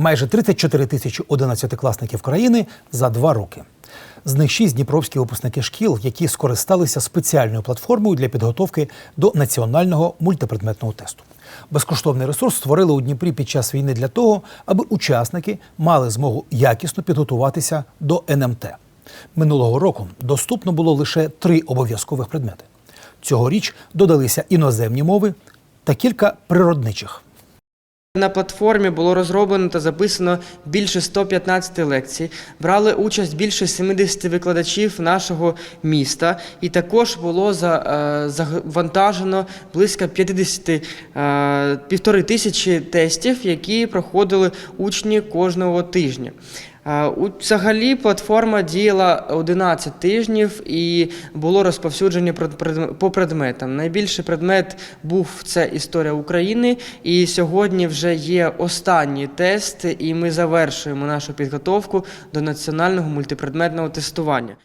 майже 34 тисячі одинадцятикласників країни за два роки. З них шість дніпровські випускники шкіл, які скористалися спеціальною платформою для підготовки до національного мультипредметного тесту. Безкоштовний ресурс створили у Дніпрі під час війни для того, аби учасники мали змогу якісно підготуватися до НМТ. Минулого року доступно було лише три обов'язкових предмети. Цьогоріч додалися іноземні мови та кілька природничих. На платформі було розроблено та записано більше 115 лекцій. Брали участь більше 70 викладачів нашого міста, і також було е, завантажено близько 50 е, півтори тисячі тестів, які проходили учні кожного тижня. Взагалі платформа діяла 11 тижнів і було розповсюдження по предметам. Найбільший предмет був це історія України, і сьогодні вже є останній тест, і ми завершуємо нашу підготовку до національного мультипредметного тестування.